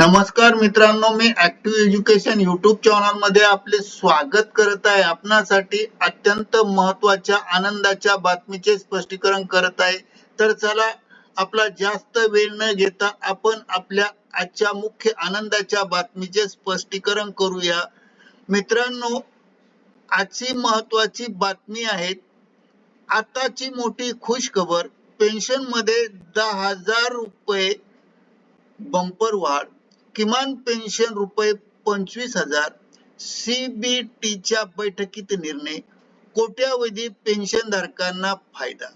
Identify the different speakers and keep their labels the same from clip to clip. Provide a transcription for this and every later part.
Speaker 1: नमस्कार मित्रांनो मी ऍक्टिव्ह एज्युकेशन युट्यूब चॅनलमध्ये आपले स्वागत करत आहे. आपणासाठी अत्यंत महत्त्वाच्या आनंदाच्या बातमीचे स्पष्टीकरण करत आहे. तर चला आपला जास्त वेळ न घेता आपण आपल्या आजच्या मुख्य आनंदाच्या बातमीचे स्पष्टीकरण करूया. मित्रांनो आजची महत्वाची बातमी आहे आताची मोठी खुश खबर पेन्शनमध्ये दहा हजार रुपये बंपर वाढ. किमान पेन्शन रुपये पंचवीस हजार सीबीटीच्या बैठकीत निर्णय कोट्यावधी पेन्शन धारकांना फायदा.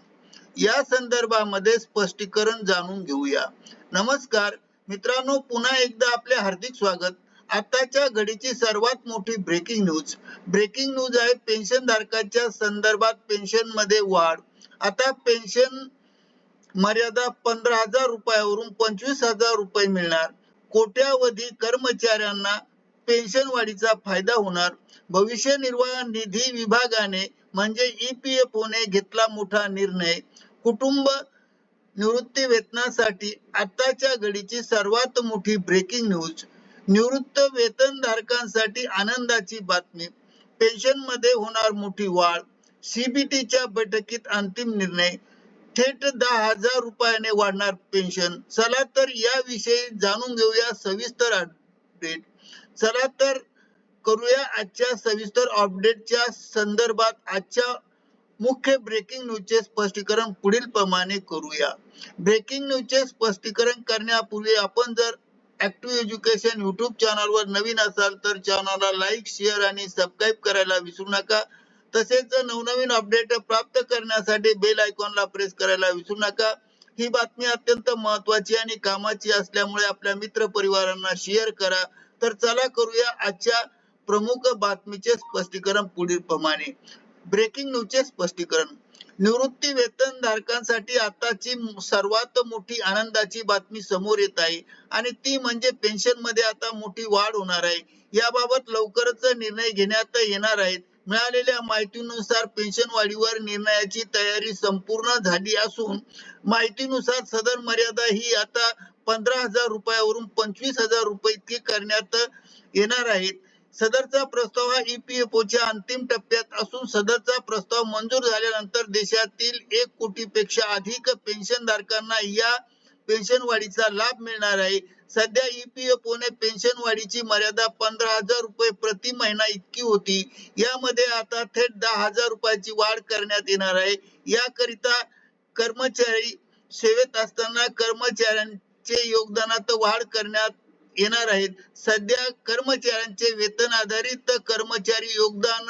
Speaker 1: या संदर्भामध्ये स्पष्टीकरण जाणून घेऊया. नमस्कार मित्रांनो पुन्हा एकदा आपले हार्दिक स्वागत. आताच्या घडीची सर्वात मोठी ब्रेकिंग न्यूज ब्रेकिंग न्यूज आहे पेन्शन धारकाच्या संदर्भात पेन्शनमध्ये वाढ. आता पेन्शन मर्यादा पंधरा हजार रुपयावरून पंचवीस हजार रुपये मिळणार. कोट्यावधी कर्मचाऱ्यांना पेन्शन वाढीचा फायदा होणार. भविष्य निर्वाह निधी विभागाने म्हणजे ईपीएफओने घेतला मोठा निर्णय. कुटुंब निवृत्ती वेतनासाठी आताच्या घडीची सर्वात मोठी ब्रेकिंग न्यूज निवृत्त वेतन धारकांसाठी आनंदाची बातमी. पेन्शनमध्ये होणार मोठी वाढ. सीबीटीच्या बैठकीत अंतिम निर्णय. थेट दहा हजार रुपयाने वाढणार पेन्शन चला तर याविषयी जाणून घेऊया सविस्तर अपडेट चला तर करूया आजच्या सविस्तर अपडेटच्या संदर्भात आजच्या मुख्य ब्रेकिंग न्यूजचे स्पष्टीकरण पुढील प्रमाणे करूया. ब्रेकिंग न्यूजचे स्पष्टीकरण करण्यापूर्वी आपण जर ऍक्टिव्ह एज्युकेशन युट्यूब चॅनलवर नवीन असाल तर चॅनलला लाईक शेअर आणि सबस्क्राईब करायला विसरू नका. तसेच नवनवीन अपडेट प्राप्त करण्यासाठी बेल आयकॉनला प्रेस करायला विसरू नका. ही बातमी अत्यंत महत्वाची आणि कामाची असल्यामुळे आपल्या मित्र परिवारांना शेअर करा. तर चला करूया आजच्या प्रमुख बातमीचे स्पष्टीकरण पुढील प्रमाणे. ब्रेकिंग न्यूजचे स्पष्टीकरण. निवृत्ती वेतन धारकांसाठी आताची सर्वात मोठी आनंदाची बातमी समोर येत आहे आणि ती म्हणजे पेन्शनमध्ये आता मोठी वाढ होणार आहे. याबाबत लवकरच निर्णय घेण्यात येणार आहेत. मिळालेल्या माहितीनुसार पेन्शन वाढीवर निर्णयाची तयारी संपूर्ण झाली असून माहितीनुसार सदर मर्यादा ही आता पंधरा हजार रुपयावरून पंचवीस हजार रुपये इतकी करण्यात येणार आहेत सदरचा प्रस्ताव हा EPFO च्या अंतिम टप्प्यात असून सदरचा प्रस्ताव मंजूर झाल्यानंतर देशातील एक कोटीपेक्षा अधिक पेन्शन धारकांना या पेन्शन वाढीचा लाभ मिळणार आहे. सध्या ईपीएफओ ने पेन्शन वाढीची मर्यादा पंधरा हजार रुपये प्रति महिना इतकी होती. यामध्ये आता थेट दहा हजार रुपयाची वाढ करण्यात येणार आहे. याकरिता कर्मचारी सेवेत असताना कर्मचाऱ्यांचे योगदानात वाढ करण्यात येणार आहेत सध्या कर्मचाऱ्यांचे वेतन आधारित कर्मचारी योगदान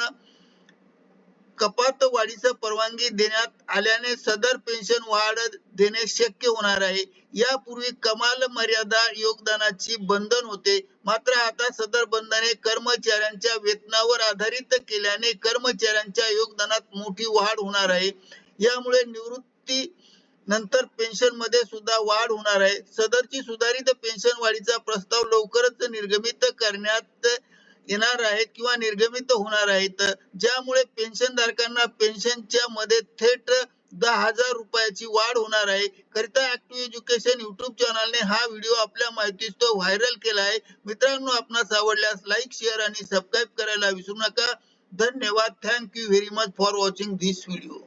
Speaker 1: कपात वाढीस परवानगी देण्यात आल्याने सदर पेन्शन वाढ देणे शक्य होणार आहे. यापूर्वी कमाल मर्यादा योगदानाची बंधन होते. मात्र आता सदर बंधने कर्मचाऱ्यांच्या वेतनावर आधारित केल्याने कर्मचाऱ्यांच्या योगदानात मोठी वाढ होणार आहे. यामुळे निवृत्ती नंतर पेन्शनमध्ये सुद्धा वाढ होणार आहे. सदरची सुधारित पेन्शन वाढीचा प्रस्ताव लवकरच निर्गमित करण्यात येणार आहेत किंवा निर्गमित होणार आहेत ज्यामुळे पेन्शन धारकांना पेन्शनच्या मध्ये थेट दहा हजार रुपयाची वाढ होणार आहे. करिता ऍक्टिव्ह एज्युकेशन युट्यूब चॅनलने हा व्हिडिओ आपल्या माहितीस तो व्हायरल केला आहे. मित्रांनो आपणास आवडल्यास लाईक शेअर आणि सबस्क्राईब करायला विसरू नका. धन्यवाद. Thank you very much for watching this video